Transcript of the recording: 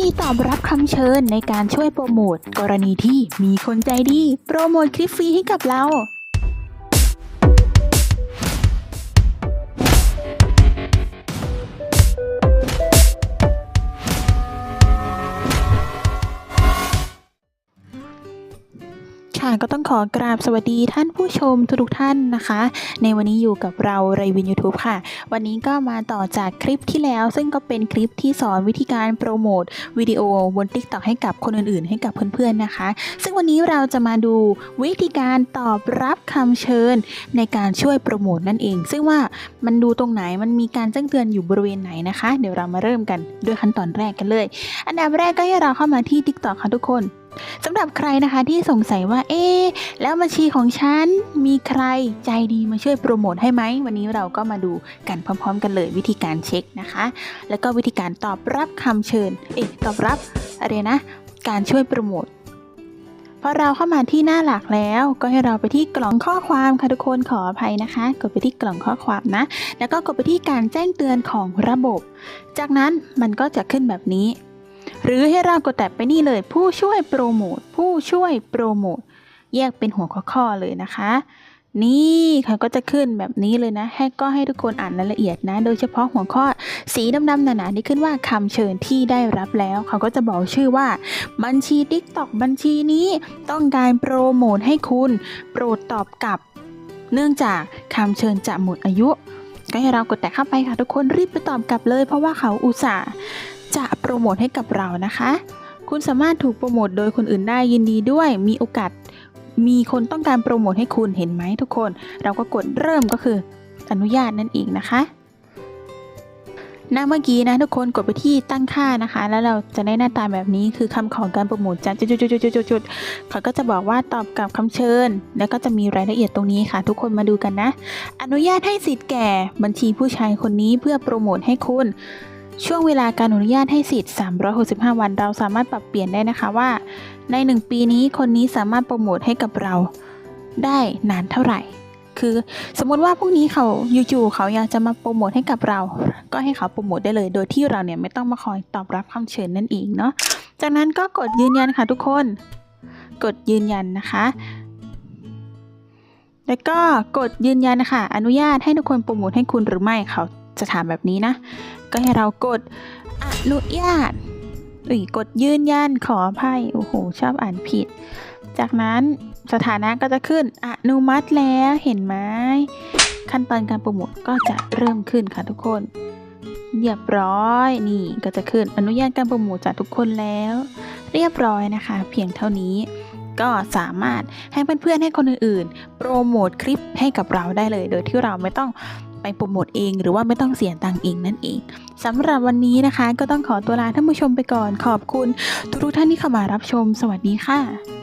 ธีตอบรับคำเชิญในการช่วยโปรโมทกรณีที่มีคนใจดี โปรโมทคลิปฟรีให้กับเรา ค่ะก็ต้องขอกราบสวัสดีท่านผู้ชมทุกท่านนะคะ ในวันนี้อยู่กับเราไรวิน YouTube ค่ะ วันนี้ก็มาต่อจากคลิปที่แล้ว ซึ่งก็เป็นคลิปที่สอนวิธีการโปรโมทวิดีโอบน TikTok ให้กับคนอื่นๆ ให้กับเพื่อนๆนะคะ ซึ่งวันนี้เราจะมาดูวิธีการตอบรับคำเชิญในการช่วยโปรโมทนั่นเอง ซึ่งว่ามันดูตรงไหนมันมีการแจ้งเตือนอยู่บริเวณไหนนะคะ เดี๋ยวเรามาเริ่มกันด้วยขั้นตอนแรกกันเลย อันดับแรกก็ให้เราเข้ามาที่ TikTok ค่ะทุกคน สำหรับใครนะคะที่สงสัยว่าเอ๊แล้วบัญชีของฉันมีใครใจดีมาช่วยโปรโมทให้ไหม วันนี้เราก็มาดูกันพร้อม ๆ กันเลยวิธีการเช็คนะคะ แล้วก็วิธีการตอบรับคำเชิญเอ๊ะตอบรับอะไรนะ การช่วยโปรโมทพอเราเข้ามาที่หน้าหลักแล้วก็ให้เราไปที่กล่องข้อความค่ะทุกคนขออภัยนะคะ กดไปที่กล่องข้อความนะ แล้วก็กดไปที่การแจ้งเตือนของระบบ จากนั้นมันก็จะขึ้นแบบนี้ หรือให้เรากดแตะไปนี่เลย ผู้ช่วยโปรโมทผู้ช่วยโปรโมทแยกเป็นหัวข้อเลยนะคะ นี่เขาก็จะขึ้นแบบนี้เลยนะ ให้ก็ให้ทุกคนอ่านรายละเอียดนะ โดยเฉพาะหัวข้อสีดำๆหนาๆที่ขึ้นว่าคำเชิญที่ได้รับแล้ว เขาก็จะบอกชื่อว่า บัญชี TikTok บัญชีนี้ต้องการโปรโมทให้คุณ โปรดตอบกลับ เนื่องจากคำเชิญจะหมดอายุก็ให้เรากดแตะเข้าไปค่ะทุกคนรีบไปตอบกลับเลย เพราะว่าเขาอุตส่าห์ จะโปรโมทให้กับเรานะคะ คุณสามารถถูกโปรโมทโดยคนอื่นได้ยินดีด้วย มีโอกาส มีคนต้องการโปรโมทให้คุณเห็นไหมทุกคน เราก็กดเริ่มก็คืออนุญาตนั่นเองนะคะหน้าเมื่อกี้นะทุกคนกดไปที่ตั้งค่านะคะ แล้วเราจะได้หน้าตาแบบนี้คือคำขอการโปรโมทจะจุดๆๆๆๆเขาก็จะบอกว่าตอบกลับคำเชิญ แล้วก็จะมีรายละเอียดตรงนี้ค่ะ ทุกคนมาดูกันนะ อนุญาตให้สิทธิ์แก่บัญชีผู้ชายคนนี้เพื่อโปรโมทให้คุณ ช่วงเวลาการอนุญาตให้สิทธิ์ 365 วันเราสามารถปรับเปลี่ยนได้นะคะว่า ใน 1 ปีนี้คนนี้สามารถโปรโมทให้กับเราได้นานเท่าไหร่ คือสมมติว่าพรุ่งนี้เขาอยู่ๆเขาอยากจะมาโปรโมทให้กับเรา ก็ให้เขาโปรโมทได้เลย โดยที่เราเนี่ยไม่ต้องมาคอยตอบรับคำเชิญนั่นเองเนาะ จากนั้นก็กดยืนยันค่ะทุกคน กดยืนยันนะคะแล้วก็กดยืนยันนะคะอนุญาตให้ทุกคนโปรโมทให้คุณหรือไม่เขา จะถามแบบนี้นะ ก็ให้เรากดอนุญาตอุ้ยกดยืนยันขออภัยโอ้โหชอบอ่านผิด จากนั้นสถานะก็จะขึ้นอนุมัติแล้วเห็นไหมขั้นตอนการโปรโมทก็จะเริ่มขึ้นค่ะทุกคนเรียบร้อยนี่ก็จะขึ้นอนุญาตการโปรโมทจากทุกคนแล้ว เรียบร้อยนะคะ เพียงเท่านี้ก็สามารถให้เพื่อนๆให้คนอื่นๆ โปรโมทคลิปให้กับเราได้เลย โดยที่เราไม่ต้อง ไปโปรโมทเอง หรือว่าไม่ต้องเสียตังค์เองนั่นเองสำหรับวันนี้นะคะ ก็ต้องขอตัวลาท่านผู้ชมไปก่อนขอบคุณ ทุกท่านที่เข้ามารับชม สวัสดีค่ะ